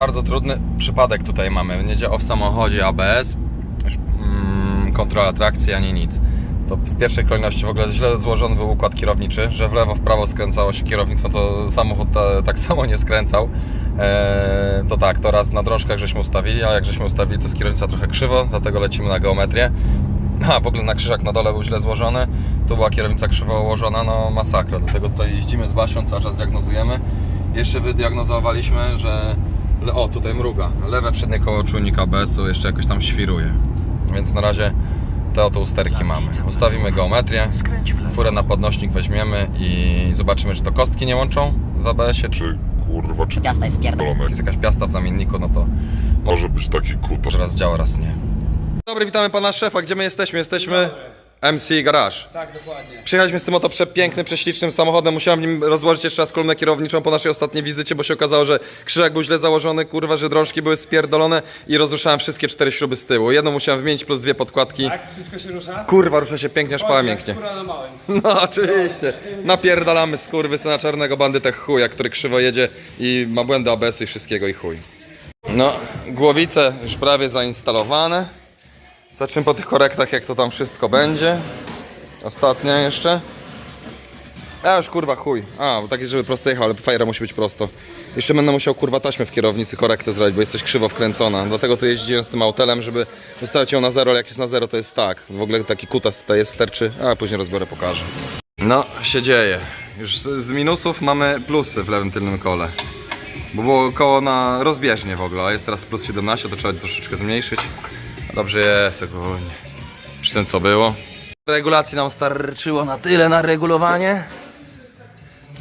Bardzo trudny przypadek tutaj mamy. Nie działa w samochodzie ABS, już, mm, kontrola trakcji ani nic. To w pierwszej kolejności w ogóle źle złożony był układ kierowniczy, że w lewo, w prawo skręcało się kierownicą, to samochód ta, tak samo nie skręcał. Eee, to tak, to raz na drążkach żeśmy ustawili, a jak żeśmy ustawili, to jest kierownica trochę krzywo, dlatego lecimy na geometrię. A w ogóle na krzyżak na dole był źle złożony, tu była kierownica krzywo ułożona, no masakra. Dlatego tutaj jeździmy z Basią, cały czas diagnozujemy. Jeszcze wydiagnozowaliśmy, że o tutaj mruga, lewe przednie koło czujnika ABS-u jeszcze jakoś tam świruje. Więc na razie te oto usterki mamy. Ustawimy geometrię, furę na podnośnik weźmiemy i zobaczymy, czy to kostki nie łączą w ABS-ie, czy kurwa, czy Piasta jest pierdolona. jest jakaś piasta w zamienniku, no to Może być taki kutas. może raz działa, raz nie. Dobry, witamy pana szefa. Gdzie my jesteśmy? Jesteśmy MC Garage. Tak, dokładnie. Przyjechaliśmy z tym oto przepięknym, prześlicznym samochodem. Musiałem nim rozłożyć jeszcze raz kolumnę kierowniczą po naszej ostatniej wizycie, bo się okazało, że krzyżak był źle założony, kurwa, że drążki były spierdolone i rozruszałem wszystkie cztery śruby z tyłu. Jedną musiałem wymienić plus dwie podkładki. Tak, wszystko się rusza? Kurwa, rusza się pięknie, szpała jak mięknie. skóra na małym. No oczywiście. Napierdalamy skurwy syna czarnego bandytę chuja, który krzywo jedzie i ma błędy ABS-u i wszystkiego i chuj. No, głowice już prawie zainstalowane. Zacznę po tych korektach, jak to tam wszystko będzie. Ostatnia jeszcze. A już kurwa chuj. A, bo tak jest, żeby prosto jechał, ale fajera musi być prosto. Jeszcze będę musiał kurwa taśmę w kierownicy korektę zrobić, bo jest coś krzywo wkręcona. Dlatego tu jeździłem z tym autelem, żeby wystawić ją na zero, ale jak jest na zero, to jest tak. W ogóle taki kutas tutaj jest sterczy, a później rozbiorę, pokażę. No, się dzieje. Już z minusów mamy plusy w lewym tylnym kole. Bo było koło na rozbieżnie w ogóle, a jest teraz plus 17, to trzeba troszeczkę zmniejszyć. Dobrze jest, ogólnie. Przy tym co było. Regulacji nam starczyło na tyle na regulowanie.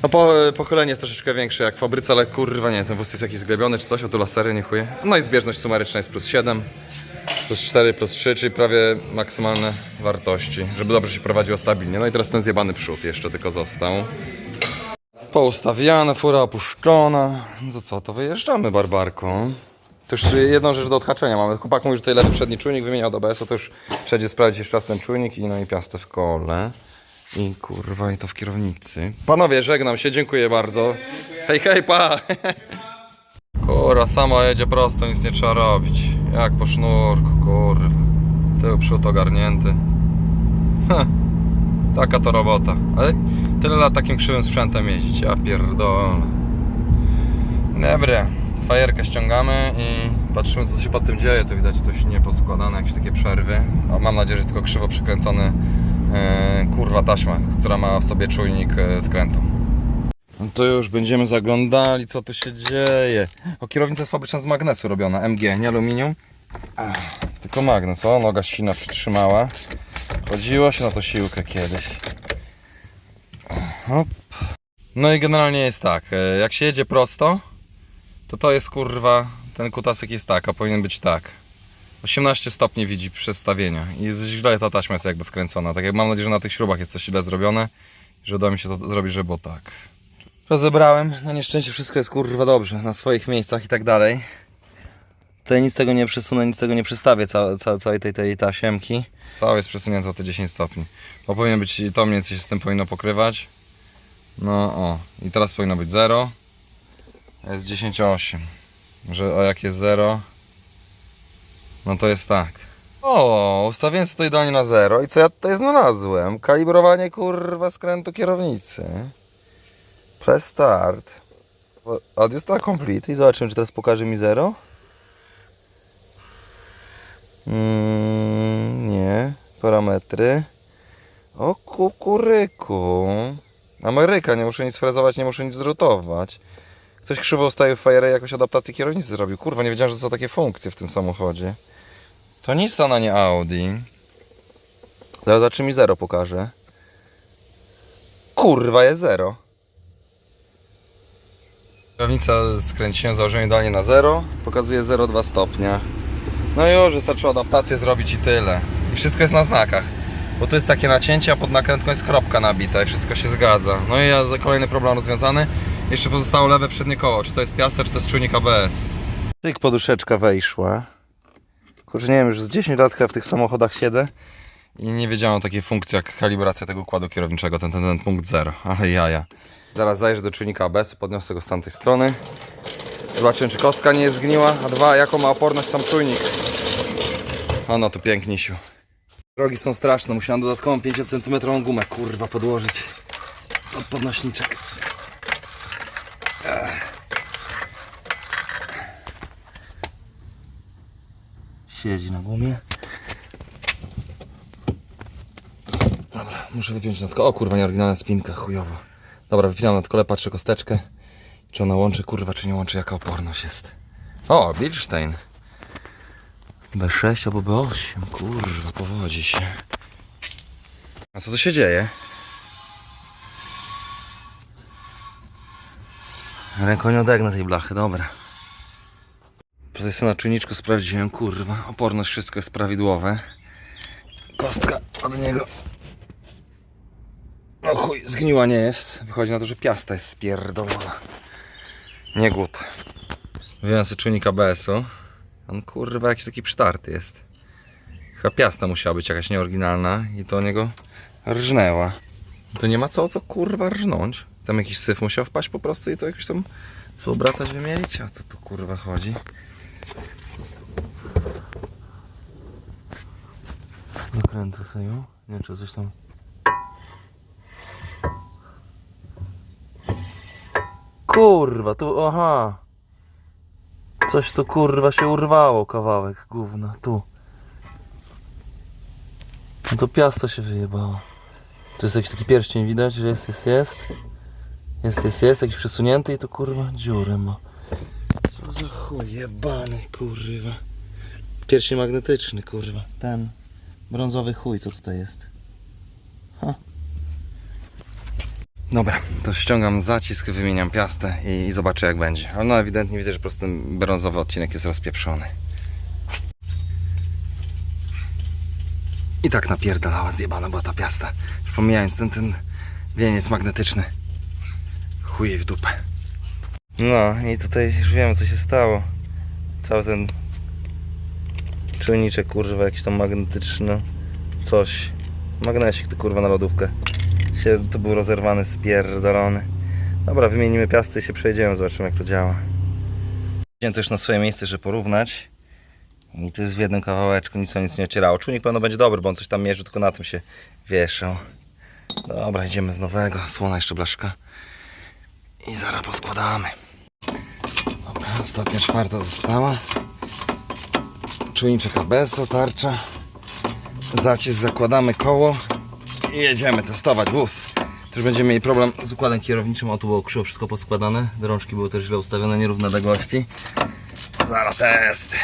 No po, pochylenie jest troszeczkę większe jak w fabryce, ale kurwa nie, ten wóz jest jakiś zglebiony czy coś, o tu lasery nie chuje. No i zbieżność sumaryczna jest plus 7, plus 4, plus 3, czyli prawie maksymalne wartości, żeby dobrze się prowadziło stabilnie. No i teraz ten zjebany przód jeszcze tylko został. Poustawiane, fura opuszczona. No to co, to wyjeżdżamy barbarką. To już jedną rzecz do odhaczenia mamy. Chłopak mówi, że tutaj lewy przedni czujnik wymieniał do ABS-u, to już trzeba sprawdzić jeszcze raz ten czujnik i no i piastę w kole. I kurwa, i to w kierownicy. Panowie, żegnam się, dziękuję bardzo. Hej, hej, pa! Kurwa, sama jedzie prosto, nic nie trzeba robić. Jak po sznurku, kurwa. Tył przód ogarnięty. Heh, taka to robota. Ale tyle lat takim krzywym sprzętem jeździć, ja pierdolę. Dobra, fajerkę ściągamy i patrzymy co się pod tym dzieje. Tu widać coś nieposkładane, jakieś takie przerwy. Mam nadzieję, że jest tylko krzywo przykręcony e, kurwa taśma, która ma w sobie czujnik e, skrętu. No to już będziemy zaglądali co tu się dzieje. O kierownica jest fabryczna z magnesu robiona, MG, nie aluminium. Tylko magnes, o noga sina przytrzymała. Chodziło się na to siłkę kiedyś. Hop. No i generalnie jest tak, e, jak się jedzie prosto, to to jest kurwa, ten kutasek jest tak, a powinien być tak. 18 stopni widzi przestawienia i jest źle ta taśma jest jakby wkręcona. Tak jak mam nadzieję, że na tych śrubach jest coś źle zrobione i że uda mi się to zrobić, żeby było tak. Rozebrałem, na nieszczęście wszystko jest kurwa dobrze, na swoich miejscach i tak dalej. Tutaj nic tego nie przesunę, nic tego nie przestawię, ca, ca, całej tej, tej tasiemki. Całe jest przesunięte o te 10 stopni. Bo powinien być, to mniej więcej się z tym powinno pokrywać. No o, i teraz powinno być 0. Jest 10,8. Że, a jak jest 0, no to jest tak. O, ustawiłem sobie to idealnie na 0 i co ja tutaj znalazłem? Kalibrowanie kurwa skrętu kierownicy. Press start. Está complete i zobaczymy czy teraz pokaże mi 0. Mm, nie. Parametry. O kukuryku. Ameryka, nie muszę nic frezować, nie muszę nic zrutować. Ktoś krzywo ustawił w Fire jakoś adaptację kierownicy zrobił. Kurwa, nie wiedziałem, że są takie funkcje w tym samochodzie. To Nissan, a nie Audi. Zaraz zobaczy mi 0 pokaże. Kurwa, jest 0. Kierownica skręciłem, założyłem idealnie na 0. Pokazuje 0,2 stopnia. No już, wystarczyło adaptację zrobić i tyle. I wszystko jest na znakach. Bo tu jest takie nacięcie, a pod nakrętką jest kropka nabita i wszystko się zgadza. No i ja za kolejny problem rozwiązany. Jeszcze pozostało lewe przednie koło. Czy to jest piasta, czy to jest czujnik ABS. Tyk poduszeczka wejszła. Kurczę, nie wiem, już z 10 lat chyba w tych samochodach siedzę. I nie wiedziałem o takiej funkcji jak kalibracja tego układu kierowniczego, ten, ten, ten punkt 0. Ale jaja. Zaraz zajrzę do czujnika ABS, podniosę go z tamtej strony. Zobaczymy, czy kostka nie jest zgniła, a dwa, jaką ma oporność sam czujnik. O no, tu pięknisiu. Drogi są straszne, musiałem dodatkową 5 cm gumę, kurwa, podłożyć pod podnośniczek. Siedzi na gumie. Dobra, muszę wypiąć na. O kurwa, nieoryginalna spinka, chujowo. Dobra, wypinam na kole, patrzę kosteczkę. Czy ona łączy, kurwa, czy nie łączy, jaka oporność jest. O, Bilstein. B6 albo B8, kurwa, powodzi się. A co tu się dzieje? Ręką nie odegnę tej blachy, dobra. Tutaj sobie na czujniczku sprawdziłem, kurwa, oporność, wszystko jest prawidłowe. Kostka od niego. No chuj, zgniła nie jest. Wychodzi na to, że piasta jest spierdolona. Nie głód. Wyjąłem sobie czujnik ABS-u. On kurwa jakiś taki przytarty jest. Chyba piasta musiała być jakaś nieoryginalna i to niego rżnęła. To nie ma co, co kurwa rżnąć. Tam jakiś syf musiał wpaść po prostu i to jakoś tam obracać, wymielić. A co tu kurwa chodzi? Dokręcę sobie ją. Nie czy coś tam... Kurwa, tu, aha. Coś tu kurwa się urwało, kawałek gówna, tu. No to piasta się wyjebało. To jest jakiś taki pierścień, widać, że jest, jest, jest. Jest, jest, jest, jakiś przesunięty i to kurwa dziurę ma. Za chuj jebany, kurwa. Pierścień magnetyczny, kurwa. Ten brązowy chuj, co tutaj jest. Ha. Dobra, to ściągam zacisk, wymieniam piastę i, i zobaczę jak będzie. Ale no ewidentnie widzę, że po prostu ten brązowy odcinek jest rozpieprzony. I tak napierdalała zjebana była ta piasta. Już pomijając ten, ten wieniec magnetyczny. Chuje w dupę. No i tutaj już wiemy co się stało. Cały ten czujniczek kurwa jakiś tam magnetyczny coś. Magnesik to kurwa na lodówkę. Się, to był rozerwany, spierdolony. Dobra, wymienimy piasty i się przejdziemy, zobaczymy jak to działa. Wziąłem to już na swoje miejsce, żeby porównać. I tu jest w jednym kawałeczku, nic o nic nie ocierało. Czujnik pewno będzie dobry, bo on coś tam mierzył, tylko na tym się wieszał. Dobra, idziemy z nowego. Słona jeszcze blaszka. I zaraz poskładamy. Ostatnia czwarta została. Czujniczek ABS, tarcza. Zacisk, zakładamy koło i jedziemy testować wóz. Też będziemy mieli problem z układem kierowniczym, o tu było krzywo wszystko poskładane. Drążki były też źle ustawione, nierówne odległości. Zaraz test.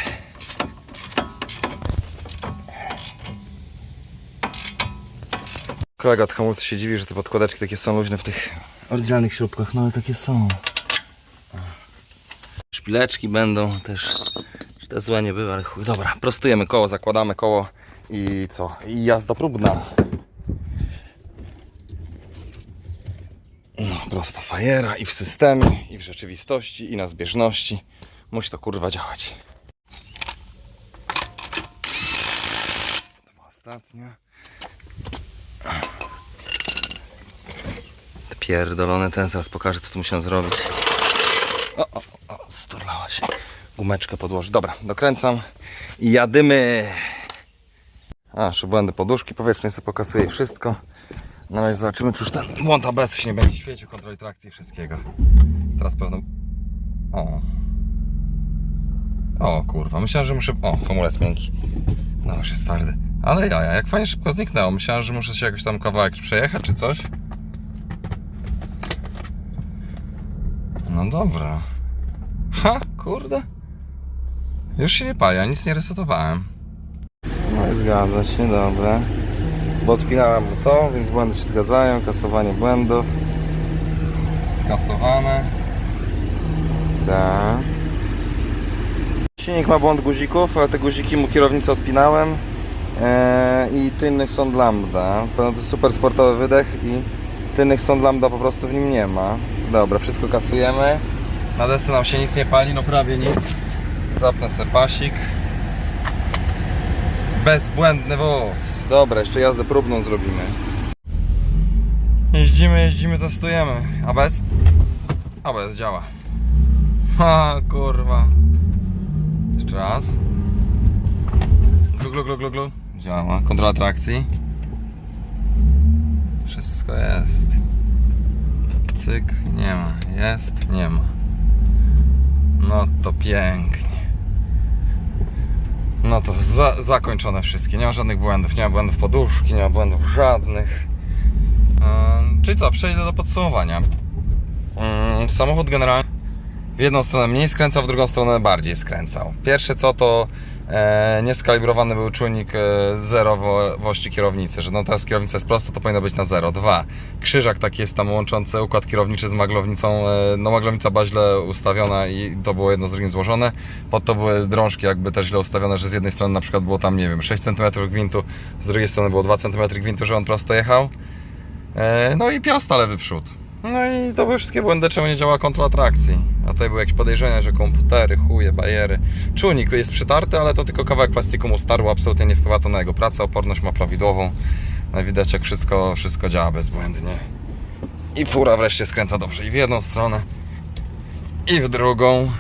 Kolega od hamulcy się dziwi, że te podkładeczki takie są luźne w tych oryginalnych śrubkach, no ale takie są. Szpileczki będą też, te złe nie były, ale chuj. Dobra, prostujemy koło, zakładamy koło i co? I jazda próbna. No, prosta fajera i w systemie, i w rzeczywistości, i na zbieżności. Musi to kurwa działać. To była ostatnia. Pierdolone ten, zaraz pokażę co tu musiałem zrobić. O, o, o, sturlała się. Gumeczkę podłoży. Dobra, dokręcam i jadymy. A, szybłędy poduszki powietrzne sobie pokasuję i wszystko. Na razie zobaczymy, czy już ten błąd ABS się nie będzie świecił, kontroli trakcji i wszystkiego. Teraz pewno... O. O kurwa, myślałem, że muszę... O, hamulec miękki. No już jest twardy. Ale jaja, jak fajnie szybko zniknęło. Myślałem, że muszę się jakoś tam kawałek przejechać czy coś. No dobra. Ha, kurde. Już się nie pali, nic nie resetowałem. No i zgadza się, dobra. Podpinałem mu to, więc błędy się zgadzają. Kasowanie błędów. Skasowane. Tak. Silnik ma błąd guzików, ale te guziki mu kierownicę odpinałem. Eee, I tylnych sąd lambda. Pewno to jest super sportowy wydech i tylnych sąd lambda po prostu w nim nie ma. Dobra, wszystko kasujemy. Na desce nam się nic nie pali, no prawie nic. Zapnę sobie pasik. Bezbłędny wóz. Dobra, jeszcze jazdę próbną zrobimy. Jeździmy, jeździmy, testujemy. ABS? ABS działa. Ha, kurwa. Jeszcze raz. Glu, glu, glu, glu, glu. Działa. Kontrola trakcji. Wszystko jest. Cyk, nie ma. Jest, nie ma. No to pięknie. No to za, zakończone wszystkie. Nie ma żadnych błędów. Nie ma błędów poduszki, nie ma błędów żadnych. Ym, czyli co, przejdę do podsumowania. Ym, samochód generalnie w jedną stronę mniej skręcał, w drugą stronę bardziej skręcał. Pierwsze co to e, nieskalibrowany był czujnik e, zerowości kierownicy, że no teraz kierownica jest prosta, to powinno być na zero. Dwa, krzyżak taki jest tam łączący układ kierowniczy z maglownicą. E, no maglownica była źle ustawiona i to było jedno z drugim złożone. Pod to były drążki jakby też źle ustawione, że z jednej strony na przykład było tam, nie wiem, 6 cm gwintu, z drugiej strony było 2 cm gwintu, że on prosto jechał. E, No i piasta lewy przód. No i to były wszystkie błędy, czemu nie działa kontrola trakcji. A tutaj były jakieś podejrzenia, że komputery, chuje, bajery. Czujnik jest przytarty, ale to tylko kawałek plastiku mu starł, absolutnie nie wpływa to na jego pracę, oporność ma prawidłową. No widać jak wszystko, wszystko działa bezbłędnie. I fura wreszcie skręca dobrze i w jedną stronę, i w drugą.